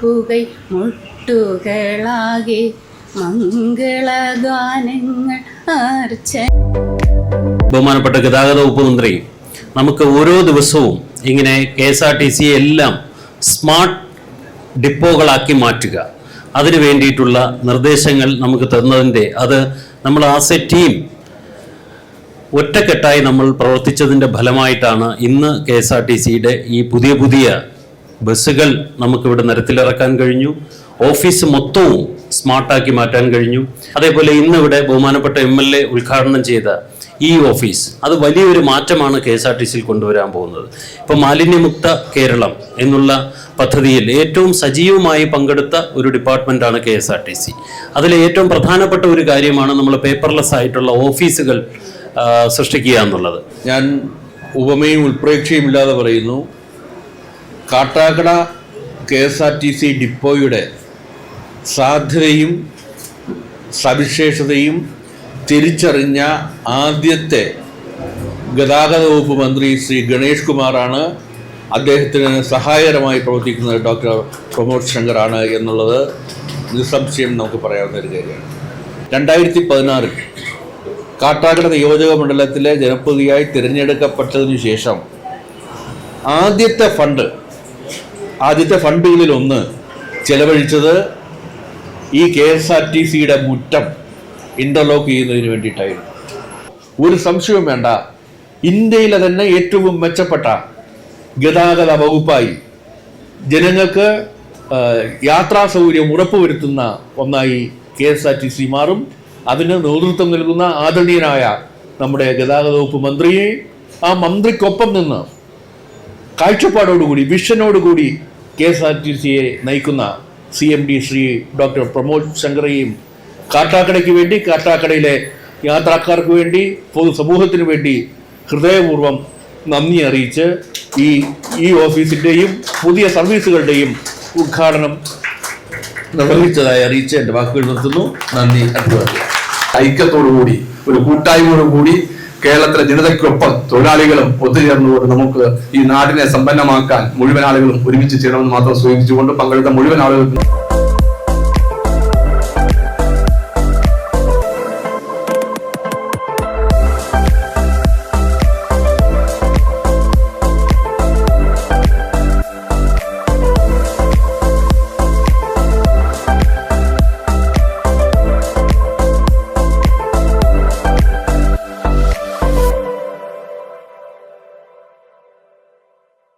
കൂപ്പുകൈ മുട്ടുകളാകെ മംഗളഗാനങ്ങൾ അർച്ച ബഹുമാനപ്പെട്ട ഗതാഗത വകുപ്പ് മന്ത്രി നമുക്ക് ഓരോ ദിവസവും ഇങ്ങനെ K S R T C എല്ലാം സ്മാർട്ട് ഡിപ്പോകളാക്കി മാറ്റുക. അതിനു വേണ്ടിയിട്ടുള്ള നിർദ്ദേശങ്ങൾ നമുക്ക് തന്നതിന്റെ അത് നമ്മൾ ആസ് എ ടീം ഒറ്റക്കെട്ടായി നമ്മൾ പ്രവർത്തിച്ചതിന്റെ ഫലമായിട്ടാണ് ഇന്ന് കെ എസ് ആർ ടി സിയുടെ ഈ പുതിയ പുതിയ ബസ്സുകൾ നമുക്കിവിടെ നിരത്തിലിറക്കാൻ കഴിഞ്ഞു. ഓഫീസ് മൊത്തവും സ്മാർട്ടാക്കി മാറ്റാൻ കഴിഞ്ഞു. അതേപോലെ ഇന്ന് ഇവിടെ ബഹുമാനപ്പെട്ട എം എൽ എ ഉദ്ഘാടനം ചെയ്ത ഈ ഓഫീസ് അത് വലിയൊരു മാറ്റമാണ് കെ എസ് ആർ ടി സിയിൽ കൊണ്ടുവരാൻ പോകുന്നത്. ഇപ്പോൾ മാലിന്യമുക്ത കേരളം എന്നുള്ള പദ്ധതിയിൽ ഏറ്റവും സജീവമായി പങ്കെടുത്ത ഒരു ഡിപ്പാർട്ട്മെന്റാണ് K S R T C. അതിലെ ഏറ്റവും പ്രധാനപ്പെട്ട ഒരു കാര്യമാണ് നമ്മൾ പേപ്പർലെസ് ആയിട്ടുള്ള ഓഫീസുകൾ സൃഷ്ടിക്കുക എന്നുള്ളത്. ഞാൻ ഉപമയും ഉൾപ്രേക്ഷയും ഇല്ലാതെ പറയുന്നു. Kattakkada K S R T C ഡിപ്പോയുടെ സാധ്യതയും സവിശേഷതയും തിരിച്ചറിഞ്ഞ ആദ്യത്തെ ഗതാഗത വകുപ്പ് മന്ത്രി ശ്രീ ഗണേഷ് കുമാറാണ്. അദ്ദേഹത്തിന് സഹായകരമായി പ്രവർത്തിക്കുന്നത് ഡോക്ടർ പ്രമോദ് ശങ്കറാണ് എന്നുള്ളത് നിസ്സംശയം നമുക്ക് പറയാവുന്ന ഒരു കാര്യമാണ്. രണ്ടായിരത്തി പതിനാറിൽ കാട്ടാക്കട നിയോജക മണ്ഡലത്തിലെ ജനപ്രതിയായി തിരഞ്ഞെടുക്കപ്പെട്ടതിനു ശേഷം ആദ്യത്തെ ഫണ്ട് ആദ്യത്തെ ഫണ്ടുകളിൽ ഒന്ന് ചെലവഴിച്ചത് ഈ കെ എസ് ആർ ടി സിയുടെ മുറ്റം ഇന്റർലോക്ക് ചെയ്യുന്നതിന് വേണ്ടിയിട്ടായിരുന്നു. ഒരു സംശയവും വേണ്ട. ഇന്ത്യയിലെ തന്നെ ഏറ്റവും മെച്ചപ്പെട്ട ഗതാഗത വകുപ്പായി ജനങ്ങൾക്ക് യാത്രാ സൗകര്യം ഉറപ്പുവരുത്തുന്ന ഒന്നായി K S R T C മാറും. അതിന് നേതൃത്വം നൽകുന്ന ആദരണീയനായ നമ്മുടെ ഗതാഗത വകുപ്പ് മന്ത്രിയെ ആ മന്ത്രിക്കൊപ്പം നിന്ന് കാഴ്ചപ്പാടോടുകൂടി വിഷനോടുകൂടി കെ എസ് ആർ ടി സിയെ നയിക്കുന്ന C M D Shri doctor Pramod ശങ്കറയും കാട്ടാക്കടയ്ക്ക് വേണ്ടി കാട്ടാക്കടയിലെ യാത്രക്കാർക്ക് വേണ്ടി പൊതുസമൂഹത്തിന് വേണ്ടി ഹൃദയപൂർവം നന്ദി അറിയിച്ച് ഈ ഈ ഓഫീസിന്റെയും പുതിയ സർവീസുകളുടെയും ഉദ്ഘാടനം നിർവഹിച്ചതായി അറിയിച്ച് എന്റെ വാക്കുകൾ നിർത്തുന്നു. നന്ദി അഭിവാദ്യം. ഐക്യത്തോടുകൂടി ഒരു കൂട്ടായ്മയോടുകൂടി കേരളത്തിലെ ജനതയ്ക്കൊപ്പം തൊഴിലാളികളും ഒത്തുചേർന്നുകൊണ്ട് നമുക്ക് ഈ നാടിനെ സമ്പന്നമാക്കാൻ മുഴുവൻ ആളുകളും ഒരുമിച്ച് ചെയ്യണമെന്ന് മാത്രം സൂചിപ്പിച്ചുകൊണ്ട് പങ്കെടുത്ത മുഴുവൻ ആളുകൾക്കും